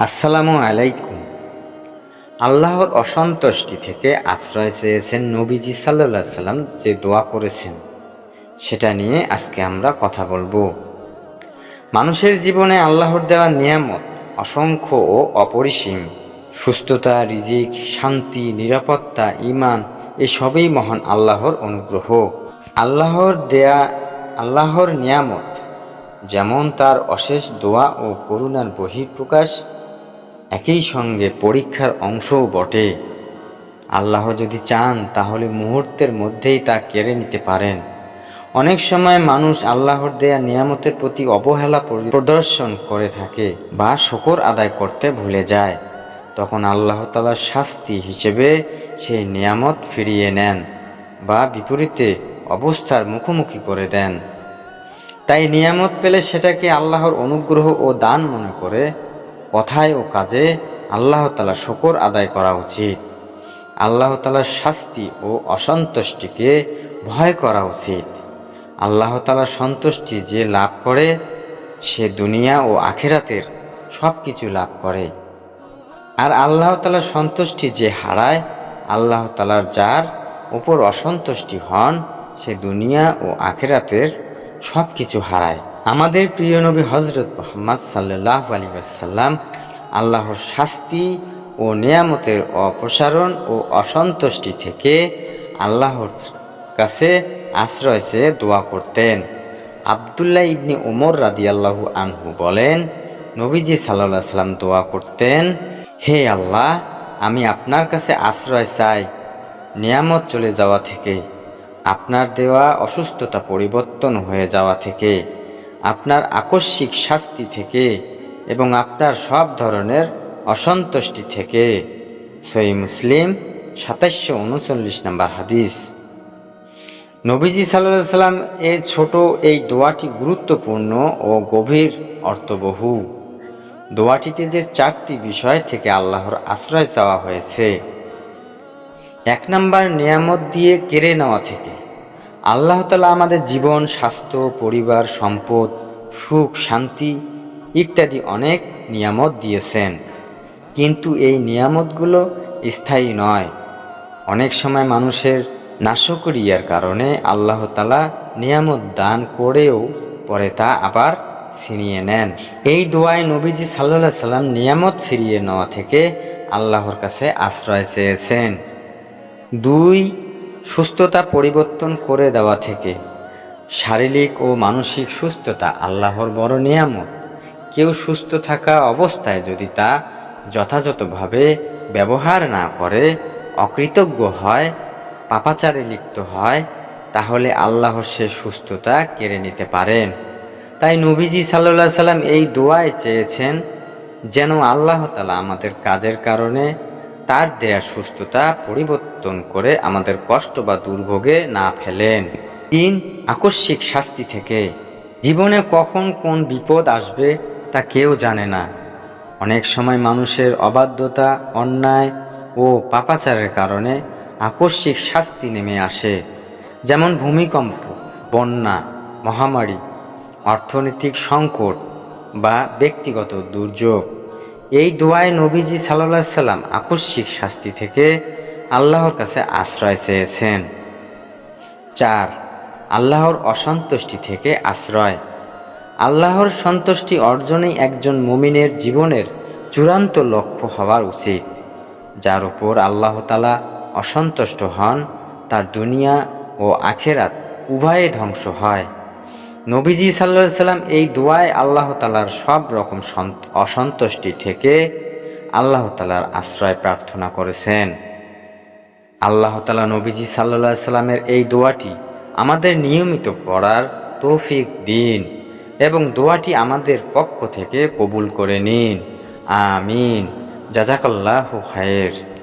আসসালামু আলাইকুম। আল্লাহর অসন্তুষ্টি থেকে আশ্রয় চেয়েছেন নবীজি সাল্লা সাল্লাম যে দোয়া করেছেন। সেটা নিয়ে আজকে আমরা কথা বলব। মানুষের জীবনে আল্লাহর দেওয়া নিয়ামত অসংখ্য ও অপরিসীম। সুস্থতা, রিজিক, শান্তি, নিরাপত্তা ইমান এসবই মহান আল্লাহর অনুগ্রহ। আল্লাহর দেয়া, আল্লাহর নিয়ামত, যেমন তার অশেষ দোয়া ও করুণার বহিঃপ্রকাশ একই সঙ্গে পরীক্ষার অংশও বটে। আল্লাহ যদি চান, তাহলে মুহূর্তের মধ্যেই তা কেড়ে নিতে পারেন। অনেক সময় মানুষ আল্লাহর দেয়া নিয়ামতের প্রতি অবহেলা প্রদর্শন করে থাকে বা শকর আদায় করতে ভুলে যায়। তখন আল্লাহ তালার শাস্তি হিসেবে সেই নিয়ামত ফিরিয়ে নেন বা বিপরীতে অবস্থার মুখোমুখি করে দেন। তাই নিয়ামত পেলে সেটাকে আল্লাহর অনুগ্রহ ও দান মনে করে কথায় ও কাজে আল্লাহ তালা শকর আদায় করা উচিত। আল্লাহ তালার শাস্তি ও অসন্তুষ্টিকে ভয় করা উচিত। আল্লাহ তালার সন্তুষ্টি যে লাভ করে, সে দুনিয়া ও আখেরাতের সব কিছু লাভ করে। আর আল্লাহ তালার সন্তুষ্টি যে হারায়, আল্লাহ তালার যার উপর অসন্তুষ্টি হন, সে দুনিয়া ও আখেরাতের সব কিছু হারায়। আমাদের প্রিয় নবী হজরত মোহাম্মদ সাল্লাহ আলী আসাল্লাম আল্লাহর শাস্তি ও নিয়ামতের অপসারণ ও অসন্তুষ্টি থেকে আল্লাহর কাছে আশ্রয় চেয়ে দোয়া করতেন। আবদুল্লাহ ইবনি উমর রাদিয়াল্লাহু আনহু বলেন, নবীজি সাল্লাহ সাল্লাম দোয়া করতেন, হে আল্লাহ, আমি আপনার কাছে আশ্রয় চাই। নিয়ামত চলে যাওয়া থেকে, আপনার দেওয়া অসুস্থতা পরিবর্তন হয়ে যাওয়া থেকে। আপনার আকস্মিক শাস্তি থেকে এবং আপনার সব ধরনের অসন্তুষ্টি থেকে। সই মুসলিম, সাতাশশো উনচল্লিশ নম্বর হাদিস। নবীজি সাল্লাহ সাল্লাম এ ছোট এই দোয়াটি গুরুত্বপূর্ণ ও গভীর অর্থবহু। দোয়াটিতে যে চারটি বিষয় থেকে আল্লাহর আশ্রয় চাওয়া হয়েছে, এক নম্বর নিয়ামত দিয়ে কেড়ে নেওয়া থেকে। আল্লাহ তালা আমাদের জীবন, স্বাস্থ্য, পরিবার, সম্পদ, সুখ, শান্তি ইত্যাদি অনেক নিয়ামত দিয়েছেন। কিন্তু এই নিয়ামতগুলো স্থায়ী নয়। অনেক সময় মানুষের নাশকরিয়ার কারণে আল্লাহ তালা নিয়ামত দান করেও পরে তা আবার ছিনিয়ে নেন। এই দোয়ায় নবীজি সাল্লাহ সাল্লাম নিয়ামত ফিরিয়ে নেওয়া থেকে আল্লাহর কাছে আশ্রয় চেয়েছেন। দুই সুস্থতা পরিবর্তন করে দেওয়া থেকে শারীরিক ও মানসিক সুস্থতা আল্লাহর বড় নিয়ামত। কেউ সুস্থ থাকা অবস্থায় যদি তা যথাযথভাবে ব্যবহার না করে, অকৃতজ্ঞ হয়, পাপাচারে লিপ্ত হয়, তাহলে আল্লাহর সে সুস্থতা কেড়ে নিতে পারেন। তাই নবীজি সাল্লা সাল্লাম এই দোয়ায় চেয়েছেন, যেন আল্লাহ তালা আমাদের কাজের কারণে তার দেয়া সুস্থতা পরিবর্তন করে আমাদের কষ্ট বা দুর্ভোগে না ফেলেন। তিন, আকস্মিক শাস্তি থেকে। জীবনে কখন কোন বিপদ আসবে তা কেউ জানে না। অনেক সময় মানুষের অবাধ্যতা, অন্যায় ও পাপাচারের কারণে আকস্মিক শাস্তি নেমে আসে। যেমন ভূমিকম্প, বন্যা, মহামারী, অর্থনৈতিক সংকট বা ব্যক্তিগত দুর্যোগ। এই দোয়ায় নবীজি সাল্লাহ সাল্লাম আকস্মিক শাস্তি থেকে আল্লাহর কাছে আশ্রয় চেয়েছেন। চার, আল্লাহর অসন্তুষ্টি থেকে আশ্রয়। আল্লাহর সন্তুষ্টি অর্জনেই একজন মুমিনের জীবনের চূড়ান্ত লক্ষ্য হওয়া উচিত। যার উপর আল্লাহ তালা অসন্তুষ্ট হন, তার দুনিয়া ও আখেরাত উভয়ে ধ্বংস হয়। নবীজি সাল্লা সাল্লাম এই দোয়ায় আল্লাহ তালার সব রকম সন্ত- অসন্তুষ্টি থেকে আল্লাহ তালার আশ্রয় প্রার্থনা করেছেন। আল্লাহ তালা নবীজি সাল্লা সাল্লামের এই দোয়াটি আমাদের নিয়মিত পড়ার তৌফিক দিন এবং দোয়াটি আমাদের পক্ষ থেকে কবুল করে নিন। আমিন। জাজাকাল্লাহ খায়ের